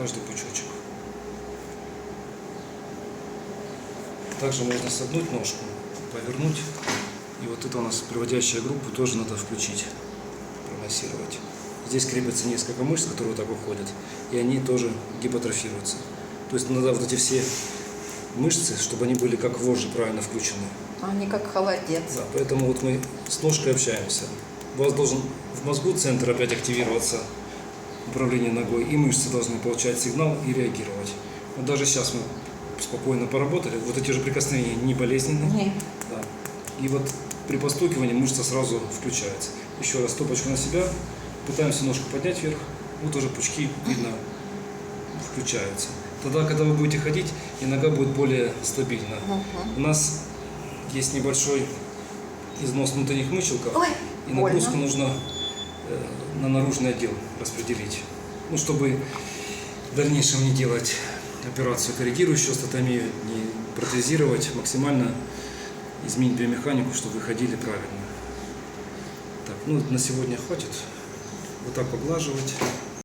каждый пучочек. Также можно согнуть ножку, повернуть. И вот это у нас приводящая группу тоже надо включить, промассировать. Здесь крепится несколько мышц, которые вот так уходят, и они тоже гипотрофируются. То есть надо вот эти все мышцы, чтобы они были как вожжи правильно включены. Они как холодец. Да, поэтому вот мы с ножкой общаемся. У вас должен в мозгу центр опять активироваться, управление ногой, и мышцы должны получать сигнал и реагировать. Вот даже сейчас мы спокойно поработали, вот эти же прикосновения не болезненные. Не. Да. И вот при постукивании мышца сразу включается. Еще раз стопочку на себя, пытаемся ножку поднять вверх, вот уже пучки видно включаются. Тогда, когда вы будете ходить, и нога будет более стабильна. У нас есть небольшой износ внутренних мышелков, Ой, и нагрузку больно. нужно на наружный отдел распределить. Ну, чтобы в дальнейшем не делать операцию корректирующую статомию, не протезировать, максимально изменить биомеханику, чтобы вы ходили правильно. Так, ну на сегодня хватит. Вот так поглаживать.